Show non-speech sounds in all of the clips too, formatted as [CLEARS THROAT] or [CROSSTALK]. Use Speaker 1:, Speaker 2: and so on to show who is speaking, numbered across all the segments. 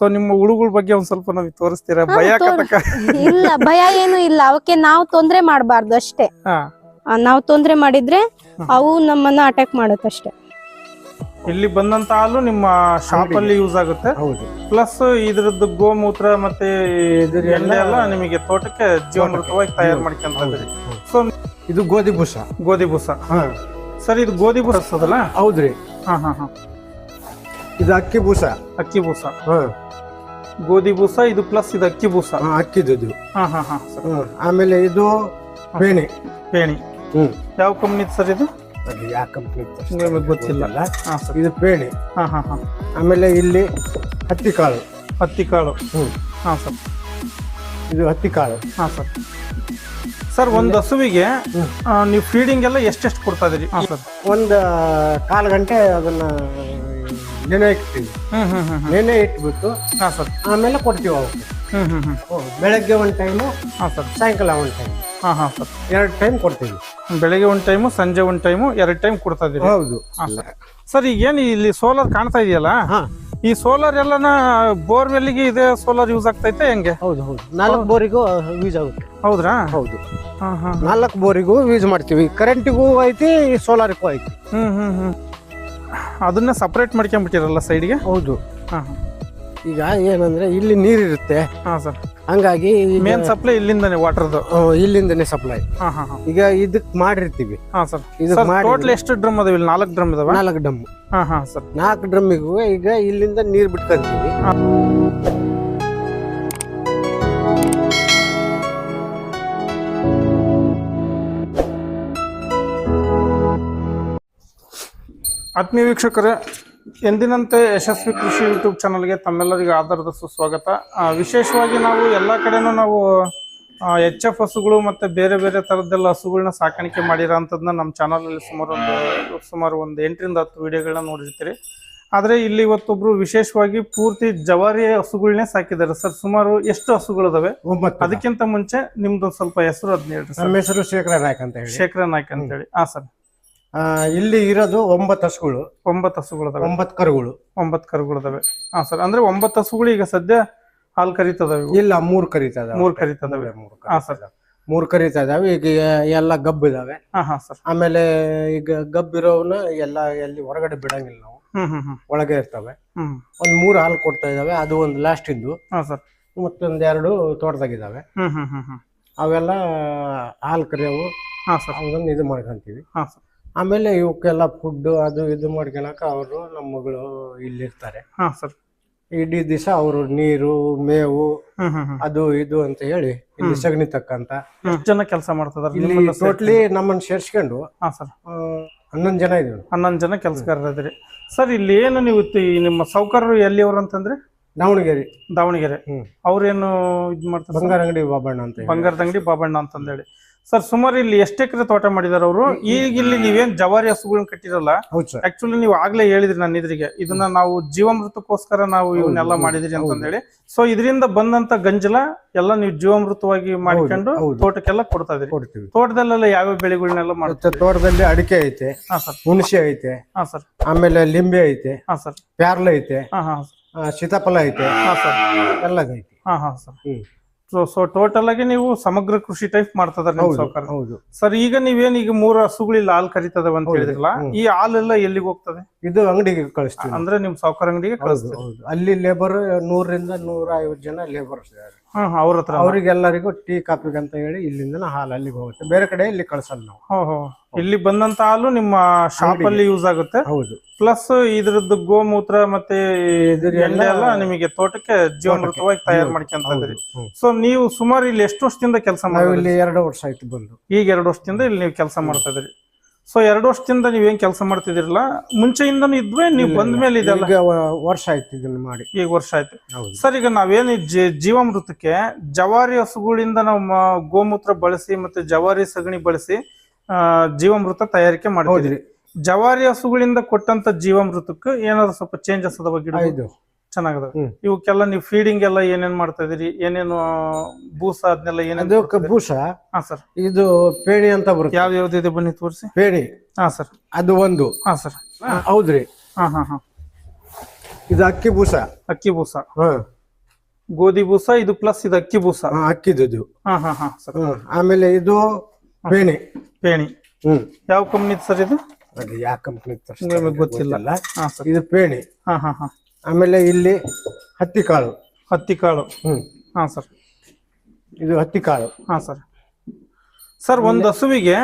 Speaker 1: So ನಿಮ್ಮ ಹುಳುಗಳ ಬಗ್ಗೆ ಒಂದ್ ಸ್ವಲ್ಪ ನಮಗೆ ತೋರಿಸ್ತೀರಾ? ಭಯ ಕತಕ
Speaker 2: ಇಲ್ಲ ಭಯ ಏನು ಇಲ್ಲ. ಅವಕ್ಕೆ ನಾವು ತೊಂದ್ರೆ ಮಾಡಬಾರ್ದು ಅಷ್ಟೇ. ನಾವು ತೊಂದ್ರೆ ಮಾಡಿದ್ರೆ ಅವು ನಮ್ಮನ್ನ ಅಟ್ಯಾಕ್ ಮಾಡುತ್ತಷ್ಟೇ.
Speaker 1: ಇಲ್ಲಿ ಬಂದಂತ ಹಾಲು ನಿಮ್ಮ ಶಾಪ್ ಅಲ್ಲಿ ಯೂಸ್ ಆಗುತ್ತೆ.
Speaker 3: ಹೌದು.
Speaker 1: ಪ್ಲಸ್ ಇದ್ರದ್ದು ಗೋಮೂತ್ರ ಮತ್ತೆ ಎಣ್ಣೆ ಎಲ್ಲ ನಿಮಗೆ ತೋಟಕ್ಕೆ ಜೀವನೃತವಾಗಿ ತಯಾರು ಮಾಡ್ಕೊಂತ ಸೊ
Speaker 3: ಇದು ಗೋಧಿ ಬೂಸ
Speaker 1: ಗೋಧಿ ಭೂಸ
Speaker 3: ಹಾ.
Speaker 1: ಸರ್ ಇದು ಗೋಧಿ ಬೂಸ ಅದಲ್ಲ
Speaker 3: ಹೌದ್ರಿ.
Speaker 1: ಹಾ ಹಾ ಹಾ.
Speaker 3: ಇದು ಅಕ್ಕಿ ಬೂಸ
Speaker 1: ಅಕ್ಕಿ ಭೂಸ
Speaker 3: ಹಾ.
Speaker 1: ಗೋಧಿ ಬೂಸ ಇದು ಪ್ಲಸ್ ಇದು ಅಕ್ಕಿ ಬೂಸ.
Speaker 3: ಅಕ್ಕಿ ಅಕ್ಕಿದು
Speaker 1: ಹಾ ಹಾ ಹಾ.
Speaker 3: ಹ್ಮ್. ಆಮೇಲೆ ಇದು ಬೇಣಿ.
Speaker 1: ಬೇಣಿ.
Speaker 3: ಹ್ಮ್.
Speaker 1: ಯಾವ ಕಂಪ್ನಿ ಸರ್ ಇದು?
Speaker 3: ಅದು ಯಾವ ಕಂಪ್ನಿ
Speaker 1: ನಿಮಗೆ ಗೊತ್ತಿಲ್ಲ. ಹಾ ಸರ್.
Speaker 3: ಇದು ಬೇಣೆ.
Speaker 1: ಹಾ ಹಾ ಹಾ.
Speaker 3: ಆಮೇಲೆ ಇಲ್ಲಿ ಹತ್ತಿ ಕಾಳು
Speaker 1: ಹತ್ತಿ ಕಾಳು
Speaker 3: ಹ್ಮ್.
Speaker 1: ಹಾ ಸರ್.
Speaker 3: ಇದು ಹತ್ತಿ ಕಾಳು
Speaker 1: ಹಾ ಸರ್. ಸರ್ ಒಂದು ಹಸುವಿಗೆ. ಆ, ನೀವು ಫೀಡಿಂಗ್ ಎಲ್ಲ ಎಷ್ಟೆಷ್ಟು ಕೊಡ್ತಾ ಇದೀರಿ ಹಾ ಸರ್.
Speaker 3: ಒಂದು ಕಾಲು ಗಂಟೆ ಅದನ್ನ ನೆನೆ ಇಡ್ತೀವಿ
Speaker 1: ಹ್ಮ್ ಹ್ಮ್ ಹ್ಮ್ ಹ್ಮ್.
Speaker 3: ನೆನೆ ಇಟ್ಬಿಟ್ಟು
Speaker 1: ಹಾಂ ಸರ್.
Speaker 3: ಆಮೇಲೆ ಕೊಡ್ತೀವಿ ಅವಕ್ಕೆ
Speaker 1: ಹ್ಮ್ ಹ್ಮ್ ಹ್ಮ್.
Speaker 3: ಹ್ಮ್. ಬೆಳಗ್ಗೆ ಒಂದು ಟೈಮು
Speaker 1: ಹಾಂ ಸರ್.
Speaker 3: ಸಾಯಂಕಾಲ ಒಂದು ಟೈಮ್
Speaker 1: ಹಾ ಹಾ ಸರ್.
Speaker 3: ಎರಡು ಟೈಮ್ ಕೊಡ್ತೀವಿ.
Speaker 1: ಬೆಳಗ್ಗೆ ಒಂದು ಟೈಮು ಸಂಜೆ ಒಂದು ಟೈಮು ಎರಡು ಟೈಮ್ ಕೊಡ್ತಾ ಇದೀವಿ
Speaker 3: ಹೌದು.
Speaker 1: ಹಾ ಸರ್. ಸರ್ ಈಗ ಏನು ಇಲ್ಲಿ ಸೋಲಾರ್ ಕಾಣ್ತಾ ಇದೆಯಲ್ಲ?
Speaker 3: ಹಾಂ.
Speaker 1: ಈ ಸೋಲಾರ್ ಎಲ್ಲನ ಬೋರ್ವೆಲ್ಗೆ ಇದೆ ಸೋಲಾರ್ ಯೂಸ್ ಆಗ್ತೈತೆ ಹೆಂಗೆ?
Speaker 3: ಹೌದು ಹೌದು. ನಾಲ್ಕು ಬೋರಿಗೂ ಯೂಸ್ ಆಗುತ್ತೆ.
Speaker 1: ಹೌದ್ರಾ?
Speaker 3: ಹೌದು.
Speaker 1: ಹಾಂ ಹಾಂ.
Speaker 3: ನಾಲ್ಕು ಬೋರಿಗೂ ಯೂಸ್ ಮಾಡ್ತೀವಿ. ಕರೆಂಟಿಗೂ ಐತಿ ಸೋಲಾರ್ಗೂ ಐತಿ.
Speaker 1: ಹ್ಮ್ ಹ್ಮ್ ಹ್ಮ್. ಅದನ್ನ ಸಪ್ರೇಟ್ ಮಾಡ್ಕೊಂಡ್ಬಿಟ್ಟಿರಲ್ಲ ಸೈಡ್ಗೆ
Speaker 3: ಹೌದು.
Speaker 1: ಹಾ ಹಾ.
Speaker 3: ಈಗ ಏನಂದ್ರೆ ಇಲ್ಲಿ ನೀರಿರುತ್ತೆ.
Speaker 1: ಹಾ ಸರ್
Speaker 3: ಹಂಗಾಗಿ ಈಗ,
Speaker 1: ಮೇನ್ ಸಪ್ಲೈ ಇಲ್ಲಿಂದಾನೆ ವಾಟರ್ದು
Speaker 3: ಆ, ಇಲ್ಲಿಂದನೇ ಸಪ್ಲೈ
Speaker 1: ಹಾ ಹಾ ಹಾ.
Speaker 3: ಈಗ ಇದಕ್ ಮಾಡಿರ್ತೀವಿ.
Speaker 1: ಹಾ ಸರ್
Speaker 3: ಇದು
Speaker 1: ಸರ್
Speaker 3: ಮಾಡಿ-
Speaker 1: ಟೋಟಲ್ ಎಷ್ಟು ಡ್ರಮ್ ಅದಾವ ಇಲ್ಲಿ? ನಾಲ್ಕು ಡ್ರಮ್ ಇದಾವ?
Speaker 3: ನಾಲ್ಕು ಡ್ರಮ್
Speaker 1: ಹಾ ಹಾ ಸರ್
Speaker 3: ನಾಲ್ಕು ಡ್ರಮ್ಮಿಗೂ ಈಗ ಇಲ್ಲಿಂದ ನೀರ್ ಬಿಟ್ಕೊಂತೀವಿ.
Speaker 1: ಆತ್ಮೀಯ ವೀಕ್ಷಕರೇ ಎಂದಿನಂತೆ ಯಶಸ್ವಿ ಕೃಷಿ ಯೂಟ್ಯೂಬ್ ಚಾನಲ್ಗೆ ತಮ್ಮೆಲ್ಲರಿಗೂ ಆಧಾರದ ಸುಸ್ವಾಗತ. ವಿಶೇಷವಾಗಿ ನಾವು ಎಲ್ಲ ಕಡೆನೂ ನಾವು ಎಚ್ ಎಫ್ ಹಸುಗಳು ಮತ್ತು ಬೇರೆ ಬೇರೆ ಥರದ್ದೆಲ್ಲ ಹಸುಗಳನ್ನ ಸಾಕಾಣಿಕೆ ಮಾಡಿರೋ ಅಂಥದ್ದನ್ನ ನಮ್ಮ ಚಾನಲಲ್ಲಿ ಸುಮಾರು ಒಂದು ಸುಮಾರು ಒಂದು ಎಂಟರಿಂದ ಹತ್ತು ವೀಡಿಯೋಗಳನ್ನ ನೋಡಿರ್ತೀರಿ. ಆದರೆ ಇಲ್ಲಿ ಇವತ್ತೊಬ್ರು ವಿಶೇಷವಾಗಿ ಪೂರ್ತಿ ಜವಾರಿ ಹಸುಗಳನ್ನೇ ಸಾಕಿದ್ದಾರೆ. ಸರ್ ಸುಮಾರು ಎಷ್ಟು ಹಸುಗಳಿದಾವೆ ಅದಕ್ಕಿಂತ ಮುಂಚೆ ನಿಮ್ದು ಸ್ವಲ್ಪ ಹೆಸರು ಅದನ್ನ ಹೇಳಿ
Speaker 3: ನಮ್ಮ ಹೆಸರು ಶೇಖರ ನಾಯ್ಕ ಅಂತ ಹೇಳಿ.
Speaker 1: ಶೇಖರ ನಾಯ್ಕ ಅಂತ ಹೇಳಿ. ಹಾ ಸರ್.
Speaker 3: ಇಲ್ಲಿ ಇರೋದು ಒಂಬತ್ತು ಹಸುಗಳು.
Speaker 1: ಒಂಬತ್ತು ಹಸುಗಳು
Speaker 3: ಒಂಬತ್ತು ಕರುಗಳು.
Speaker 1: ಒಂಬತ್ತು ಕರುಗಳಿದಾವೆ ಹಾ ಸರ್ ಅಂದ್ರೆ ಒಂಬತ್ತು ಹಸುಗಳು ಈಗ ಸದ್ಯ ಹಾಲು ಕರಿತದಾವೆ
Speaker 3: ಇಲ್ಲ ಮೂರು ಕರಿತದ ಮೂರು
Speaker 1: ಮೂರ್ ಕರಿತದಾವೆ.
Speaker 3: ಮೂರ್
Speaker 1: ಹಾ ಸರ್.
Speaker 3: ಮೂರು ಕರೀತಾ ಇದಾವೆ ಈಗ ಎಲ್ಲ ಗಬ್ಬು ಇದಾವೆ.
Speaker 1: ಹಾ ಹಾ ಸರ್.
Speaker 3: ಆಮೇಲೆ ಈಗ ಗಬ್ಬಿರೋವನ್ನ ಎಲ್ಲ ಎಲ್ಲಿ ಹೊರಗಡೆ ಬಿಡಂಗಿಲ್ಲ ನಾವು.
Speaker 1: ಹ್ಮ್ ಹ್ಮ್ ಹ್ಮ್.
Speaker 3: ಒಳಗೆ ಇರ್ತವೆ.
Speaker 1: ಹ್ಮ್.
Speaker 3: ಒಂದ್ ಮೂರು ಹಾಲು ಕೊಡ್ತಾ ಇದಾವೆ. ಅದು ಒಂದು ಲಾಸ್ಟ್ ಇದ್ದು
Speaker 1: ಹಾ ಸರ್.
Speaker 3: ಮತ್ತೊಂದ್ ಎರಡು ತೋಟದಾಗಿದ್ದಾವೆ ಅವೆಲ್ಲ ಹಾಲು ಕರಿಯವು.
Speaker 1: ಹಾ ಸರ್.
Speaker 3: ಅವನ್ನ ಇದು ಮಾಡ್ಕೊಂತೀವಿ.
Speaker 1: ಹಾ ಸರ್.
Speaker 3: ಆಮೇಲೆ ಇವಕ್ಕೆಲ್ಲ ಫುಡ್ ಅದು ಇದು ಮಾಡ್ಕೊಳಕ ಅವರು ನಮ್ಮ ಮಗಳು ಇಲ್ಲಿರ್ತಾರೆ.
Speaker 1: ಹಾ ಸರ್.
Speaker 3: ಇಡೀ ದಿವಸ ಅವರು ನೀರು ಮೇವು ಅದು ಇದು ಅಂತ ಹೇಳಿ ಇಲ್ಲಿ ಸಗಣಿ ತಕ್ಕಂತ.
Speaker 1: ಎಷ್ಟು ಜನ ಕೆಲಸ ಮಾಡ್ತದಾರ
Speaker 3: ಇಲ್ಲಿ
Speaker 1: ನಿಮ್ಮನ್ನ ಸೇರ್ಸಿ?
Speaker 3: ಟೋಟ್ಲಿ ನಮ್ಮನ್ನ ಸೇರ್ಸ್ಕೊಂಡು
Speaker 1: ಹಾ ಸರ್.
Speaker 3: ಹನ್ನೊಂದು ಜನ ಇದೀವಿ
Speaker 1: ಹನ್ನೊಂದು ಜನ ಕೆಲಸಗಾರರಿದ್ರಿ ಸರ್ ಇಲ್ಲಿ ಏನು ನೀವು ನಿಮ್ಮ ನಿಮ್ಮ ಸೌಕರ್ಯರು ಎಲ್ಲಿಯವ್ರು ಅಂತಂದ್ರೆ?
Speaker 3: ದಾವಣಗೆರೆ.
Speaker 1: ದಾವಣಗೆರೆ.
Speaker 3: ಹ್ಮ್.
Speaker 1: ಅವ್ರೇನು ಇದ್ ಮಾಡ್ತಾರೆ?
Speaker 3: ಬಂಗಾರ ಅಂಗಡಿ ಬಾಬಣ್ಣ ಅಂತ ಹೇಳಿ.
Speaker 1: ಬಂಗಾರದ ಅಂಗಡಿ ಬಾಬಣ್ಣ ಅಂತಂದೇಳಿ ಸರ್ ಸುಮಾರು ಇಲ್ಲಿ ಎಷ್ಟು ಎಕರೆ ತೋಟ ಮಾಡಿದಾರೆ ಅವರು? ಈಗ ಇಲ್ಲಿ ನೀವೇನ್ ಜವಾರಿ ಹಸುಗಳನ್ನ ಕಟ್ಟಿರಲ್ಲ? ಆಕ್ಚುಲಿ ನೀವು ಆಗ್ಲೇ ಹೇಳಿದ್ರಿ ನನ್ನ ಇದ್ರಿಗೆ. ಇದನ್ನ ನಾವು ಜೀವಾಮೃತಕ್ಕೋಸ್ಕರ ನಾವು ಇವನ್ನೆಲ್ಲ ಮಾಡಿದ್ರಿ ಅಂತಂದೇಳಿ ಸೊ ಇದರಿಂದ ಬಂದಂತ ಗಂಜಲ ಎಲ್ಲ ನೀವು ಜೀವಾಮೃತವಾಗಿ ಮಾಡ್ಕೊಂಡು ತೋಟಕ್ಕೆಲ್ಲ ಕೊಡ್ತಾ ಇದ್ರಿ.
Speaker 3: ಕೊಡ್ತೀವಿ.
Speaker 1: ತೋಟದಲ್ಲೆಲ್ಲ ಯಾವ ಬೆಳೆಗಳನ್ನೆಲ್ಲ
Speaker 3: ಮಾಡುತ್ತೆ ತೋಟದಲ್ಲಿ ಅಡಿಕೆ ಐತೆ ಹುಣಸೆ ಐತೆ
Speaker 1: ಸರ್.
Speaker 3: ಆಮೇಲೆ ಲಿಂಬೆ ಐತೆ
Speaker 1: ಸರ್.
Speaker 3: ಪ್ಯಾರ್ಲ ಐತೆ
Speaker 1: ಹಾ ಹಾ
Speaker 3: ಆ, ಸೀತಾಫಲ ಐತೆ ಎಲ್ಲ ಐತಿ
Speaker 1: ಹಾ ಹಾ ಸರ್. ಸೊ ಸೊ ಟೋಟಲ್ ಆಗಿ ನೀವು ಸಮಗ್ರ ಕೃಷಿ ಟೈಪ್ ಮಾಡ್ತದ್ರ ನಿಮ್
Speaker 3: ಹೌದು
Speaker 1: ಸರ್ ಈಗ ನೀವೇನ್ ಈಗ ಮೂರು ಹಸುಗಳಿಲ್ಲ ಹಾಲು ಕರಿತದವ ಅಂತ ಹೇಳಿದ್ರಲ್ಲ. ಈ ಹಾಲೆಲ್ಲ ಎಲ್ಲಿಗೆ ಹೋಗ್ತದೆ?
Speaker 3: ಇದು ಅಂಗಡಿಗೆ ಕಳಿಸ್ತೀವಿ
Speaker 1: ಅಂದ್ರೆ ನಿಮ್ ಸಾವುಕಾರ ಅಂಗಡಿಗೆ ಕಳಿಸ್ತೀವಿ.
Speaker 3: ಅಲ್ಲಿ ಲೇಬರ್ ನೂರರಿಂದ ನೂರ ಐವತ್ತು ಜನ
Speaker 1: ಲೇಬರ್ ಅವ್ರ ಹತ್ರ
Speaker 3: ಅವರಿಗೆಲ್ಲರಿಗೂ ಟೀ ಕಾಪಿಗೆ ಅಂತ ಹೇಳಿ ಇಲ್ಲಿಂದ ಹಾಲು ಅಲ್ಲಿಗೆ ಹೋಗುತ್ತೆ. ಬೇರೆ ಕಡೆ ಇಲ್ಲಿ ಕಳ್ಸಲ್ಲ ನಾವು.
Speaker 1: ಇಲ್ಲಿ ಬಂದಂತ ಹಾಲು ನಿಮ್ಮ ಶಾಪ್ ಅಲ್ಲಿ ಯೂಸ್ ಆಗುತ್ತೆ.
Speaker 3: ಹೌದು.
Speaker 1: ಪ್ಲಸ್ ಇದ್ರದ್ದು ಗೋಮೂತ್ರ ಮತ್ತೆ ಎಲ್ಲ ನಿಮಗೆ ತೋಟಕ್ಕೆ ಜೀವನೃತವಾಗಿ ತಯಾರು ಮಾಡ್ಕೊಂತ ಸೊ ನೀವು ಸುಮಾರು ಇಲ್ಲಿ ಎಷ್ಟು ವರ್ಷದಿಂದ ಕೆಲಸ ಮಾಡಿ
Speaker 3: ಇಲ್ಲಿ ಎರಡು ವರ್ಷ ಆಯ್ತು ಬಂದು.
Speaker 1: ಈಗ ಎರಡು ವರ್ಷದಿಂದ ಇಲ್ಲಿ ನೀವು ಕೆಲಸ ಮಾಡ್ತಾ ಇದ್ರಿ ಸೊ ಎರಡು ವರ್ಷದಿಂದ ನೀವೇನ್ ಕೆಲಸ ಮಾಡ್ತಿದಿರಲ್ಲ ಮುಂಚೆಯಿಂದನೂ ಇದ್ವೆ ನೀವು ಬಂದ ಮೇಲೆ ಇದೆಲ್ಲ?
Speaker 3: ಈಗ ವ- ವರ್ಷ ಆಯ್ತು ಇದನ್ನ ಮಾಡಿ.
Speaker 1: ಈಗ ವರ್ಷ ಆಯ್ತು.
Speaker 3: ಹೌದು.
Speaker 1: ಸರ್ ಈಗ ನಾವೇನು ಜೀವಾಮೃತಕ್ಕೆ ಜವಾರಿ ಹಸುಗಳಿಂದ ನಾವು ಮ- ಗೋಮೂತ್ರ ಬಳಸಿ ಮತ್ತೆ ಜವಾರಿ ಸಗಣಿ ಬಳಸಿ ಆ, ಜೀವಾಮೃತ ತಯಾರಿಕೆ ಮಾಡ್ತೀವಿ
Speaker 3: ಹೌದ್ರಿ.
Speaker 1: ಜವಾರಿ ಹಸುಗಳಿಂದ ಕೊಟ್ಟಂತ ಜೀವಾಮೃತಕ್ಕೆ ಏನಾದ್ರು ಸ್ವಲ್ಪ ಚೇಂಜಸ್ ಅದಾವ
Speaker 3: ಬಗ್ಗೆ
Speaker 1: ಚೆನ್ನಾಗದ. ಇವಕ್ಕೆಲ್ಲ ನೀವು ಫೀಡಿಂಗ್ ಎಲ್ಲ ಏನೇನ್ ಮಾಡ್ತಾ ಇದೀರಿ ಏನೇನು ಬೂಸ ಅದನ್ನೆಲ್ಲ ಏನೇನು
Speaker 3: ಕಬ್ಬೂಸ.
Speaker 1: ಹಾ ಸರ್.
Speaker 3: ಇದು ಪೇಣಿ ಅಂತ ಬರುತ್ತೆ.
Speaker 1: ಯಾವ ಯಾವ್ದು ಇದೆ ಬನ್ನಿ ತೋರಿಸಿ.
Speaker 3: ಪೇಣಿ.
Speaker 1: ಹಾ ಸರ್.
Speaker 3: ಅದು ಒಂದು.
Speaker 1: ಹಾ ಸರ್.
Speaker 3: ಹೌದ್ರಿ.
Speaker 1: ಹಾ ಹಾ ಹಾ.
Speaker 3: ಇದು ಅಕ್ಕಿ ಬೂಸ.
Speaker 1: ಅಕ್ಕಿ ಬೂಸ.
Speaker 3: ಹಾ.
Speaker 1: ಗೋಧಿ ಬೂಸ ಇದು ಪ್ಲಸ್ ಇದು ಅಕ್ಕಿ ಬೂಸ.
Speaker 3: ಅಕ್ಕಿದು
Speaker 1: ಹಾ ಹಾ ಹಾ ಸರ್.
Speaker 3: ಆಮೇಲೆ ಇದು ಪೇಣಿ.
Speaker 1: ಪೇಣಿ.
Speaker 3: ಹ್ಮ್.
Speaker 1: ಯಾವ ಕಂಪ್ನಿ ಸರ್ ಇದು?
Speaker 3: ಅದು ಯಾವ ಕಂಪ್ನಿ
Speaker 1: ಗೊತ್ತಿಲ್ಲ. ಹಾ ಸರ್.
Speaker 3: ಇದು ಪೇಣಿ.
Speaker 1: ಹಾ ಹಾ ಹಾ.
Speaker 3: ಆಮೇಲೆ ಇಲ್ಲಿ ಹತ್ತಿ ಕಾಳು
Speaker 1: ಹತ್ತಿ ಕಾಳು
Speaker 3: ಹ್ಮ್.
Speaker 1: ಹಾ ಸರ್.
Speaker 3: ಇದು ಹತ್ತಿ ಕಾಳು
Speaker 1: ಹಾ ಸರ್. ಸರ್ ಒಂದು ಹಸುವಿಗೆ.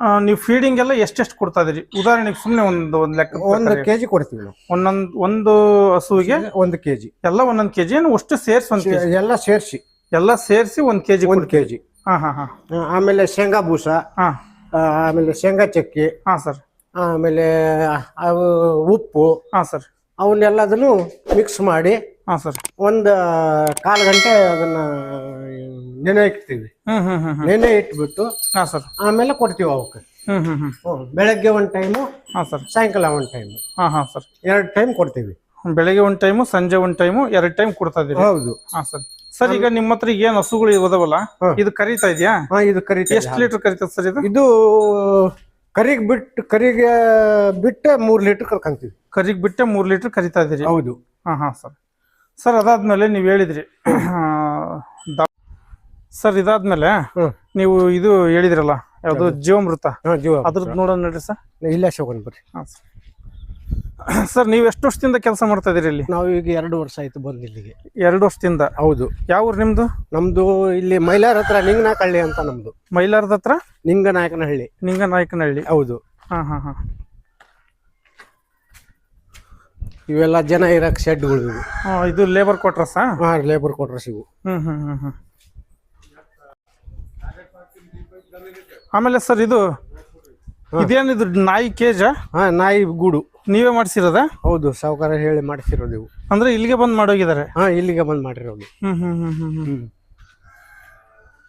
Speaker 1: ಆ, ನೀವು ಫೀಡಿಂಗ್ ಎಲ್ಲ ಎಷ್ಟೆಷ್ಟು ಕೊಡ್ತಾ ಇದ್ರಿ ಉದಾಹರಣೆಗೆ ಸುಮ್ಮನೆ ಒಂದು ಒಂದು ಲೆಕ್ಕ
Speaker 3: ಒಂದು ಕೆಜಿ ಕೊಡ್ತೀವಿ ನಾವು.
Speaker 1: ಒಂದೊಂದು ಒಂದು ಹಸುವಿಗೆ?
Speaker 3: ಒಂದು ಕೆಜಿ.
Speaker 1: ಎಲ್ಲ ಒಂದೊಂದು ಕೆಜಿ ಏನು ಅಷ್ಟು ಸೇರ್ಸಿ ಒಂದ್ ಕೆಜಿ?
Speaker 3: ಎಲ್ಲ ಸೇರಿಸಿ.
Speaker 1: ಎಲ್ಲ ಸೇರಿಸಿ ಒಂದ್ ಕೆಜಿ
Speaker 3: ಒಂದು ಕೆಜಿ.
Speaker 1: ಹಾ ಹಾ ಹಾ.
Speaker 3: ಆಮೇಲೆ ಶೇಂಗಾ ಬೂಸ
Speaker 1: ಹಾ.
Speaker 3: ಆ, ಆಮೇಲೆ ಶೇಂಗಾ ಚಕ್ಕಿ
Speaker 1: ಹಾ ಸರ್.
Speaker 3: ಆಮೇಲೆ ಅವು ಉಪ್ಪು
Speaker 1: ಹಾ ಸರ್.
Speaker 3: ಅವನ್ನೆಲ್ಲದನ್ನು ಮಿಕ್ಸ್ ಮಾಡಿ
Speaker 1: ಹಾ ಸರ್.
Speaker 3: ಒಂದು ಕಾಲು ಗಂಟೆ ಅದನ್ನ ನೆನೆ ಇಡ್ತೀವಿ
Speaker 1: ಹ್ಮ್ ಹ್ಮ್ ಹ್ಮ್ ಹ್ಮ್.
Speaker 3: ನೆನೆ ಇಟ್ಬಿಟ್ಟು
Speaker 1: ಹಾ ಸರ್.
Speaker 3: ಆಮೇಲೆ ಕೊಡ್ತೀವಿ ಅವಕ್ಕೆ.
Speaker 1: ಹ್ಮ್ ಹ್ಮ್ ಹ್ಮ್.
Speaker 3: ಹ್ಮ್. ಬೆಳಗ್ಗೆ ಒಂದು ಟೈಮು
Speaker 1: ಹಾ ಸರ್.
Speaker 3: ಸಾಯಂಕಾಲ ಒಂದು ಟೈಮು
Speaker 1: ಹಾ ಹಾ ಸರ್.
Speaker 3: ಎರಡು ಟೈಮ್ ಕೊಡ್ತೀವಿ.
Speaker 1: ಬೆಳಗ್ಗೆ ಒಂದ್ ಟೈಮು ಸಂಜೆ ಒಂದ್ ಟೈಮು ಎರಡ್ ಟೈಮ್ ಕೊಡ್ತಾ ಇದೀವಿ
Speaker 3: ಹೌದು.
Speaker 1: ಹಾ ಸರ್. ಸರ್ ಈಗ ನಿಮ್ಮ ಹತ್ರ ಏನ್ ಹಸುಗಳು ಇದಾವಲ್ಲ
Speaker 3: ಹಾ.
Speaker 1: ಇದು ಕರಿತಾ ಇದೆಯಾ?
Speaker 3: ಹಾ ಇದು ಕರಿತೀವಿ
Speaker 1: ಎಷ್ಟು ಲೀಟರ್ ಕರಿತದೆ ಸರ್ ಇದು?
Speaker 3: ಇದು ಕರಿಗೆ ಬಿಟ್ಟು ಕರಿಗೆ ಬಿಟ್ಟೆ ಮೂರು ಲೀಟರ್ ಕರ್ಕೊಂತೀವಿ
Speaker 1: ಕರಿಗ್ ಬಿಟ್ಟೆ ಮೂರ್ ಲೀಟರ್ ಕರಿತಾ ಇದೀರಿ
Speaker 3: ಹೌದು.
Speaker 1: ಹಾ ಹಾ ಸರ್. ಸರ್ ಅದಾದ್ಮೇಲೆ ನೀವು ಹೇಳಿದ್ರಿ. ಸರ್ ಇದಾದ್ಮೇಲೆ
Speaker 3: ಹ್ಮ್.
Speaker 1: ನೀವು ಇದು ಹೇಳಿದ್ರಲ್ಲ ಯಾವುದು ಜೀವಮೃತ?
Speaker 3: ಹಾ ಜೀವ
Speaker 1: ಅದ್ರದ್ದು ನೋಡೋಣ ನೋಡ್ರಿ ಸರ್.
Speaker 3: ಇಲ್ಲ ಶೋಕನ್ ಬರ್ರಿ.
Speaker 1: ಹಾ ಸರ್. [CLEARS THROAT] ಸರ್ ನೀವು ಎಷ್ಟು ವರ್ಷದಿಂದ ಕೆಲಸ ಮಾಡ್ತಾ ಇದೀರಿ ಇಲ್ಲಿ?
Speaker 3: ನಾವು ಈಗ ಎರಡು ವರ್ಷ ಆಯ್ತು ಬಂದು ಇಲ್ಲಿಗೆ.
Speaker 1: ಎರಡು ವರ್ಷದಿಂದ?
Speaker 3: ಹೌದು.
Speaker 1: ಯಾವ ಊರು ನಿಮ್ದು?
Speaker 3: ನಮ್ದು ಇಲ್ಲಿ ಮೈಲಾರ ಹತ್ರ ನಿಂಗನಾಕಹಳ್ಳಿ ಅಂತ ನಮ್ದು.
Speaker 1: ಮೈಲಾರದ ಹತ್ರ?
Speaker 3: ನಿಂಗನಾಯಕನಹಳ್ಳಿ.
Speaker 1: ನಿಂಗನಾಯಕನಹಳ್ಳಿ.
Speaker 3: ಹೌದು.
Speaker 1: ಹಾ ಹಾ ಹಾ.
Speaker 3: ಇವೆಲ್ಲ ಜನ ಇರಕ್ ಶೆಡ್ಗಳು ಇವು.
Speaker 1: ಇದು ಲೇಬರ್ ಕ್ವಾರ್ಟರ್ಸಾ
Speaker 3: ಹಾ ಲೇಬರ್ ಕ್ವಾರ್ಟರ್ಸ್ ಇವು.
Speaker 1: ಹ್ಮ್ ಹ್ಮ್ ಹ್ಮ್ ಹ್ಮ್. ಆಮೇಲೆ ಸರ್ ಇದು ಇದೇನಿದು ನಾಯಿ ಕೇಜ
Speaker 3: ಹಾ ನಾಯಿ ಗೂಡು.
Speaker 1: ನೀವೇ ಮಾಡಿಸಿರೋದ?
Speaker 3: ಹೌದು ಸಾವುಕಾರ ಹೇಳಿ ಮಾಡಿಸಿರೋದು ನೀವು
Speaker 1: ಅಂದ್ರೆ ಇಲ್ಲಿಗೆ ಬಂದ್ ಮಾಡೋಗಿದ್ದಾರೆ?
Speaker 3: ಹಾ ಇಲ್ಲಿಗೆ ಬಂದ್ ಮಾಡಿರೋದು.
Speaker 1: ಹ್ಮ್ ಹ್ಮ್ ಹ್ಮ್ ಹ್ಮ್ ಹ್ಮ್.
Speaker 3: ಹ್ಮ್.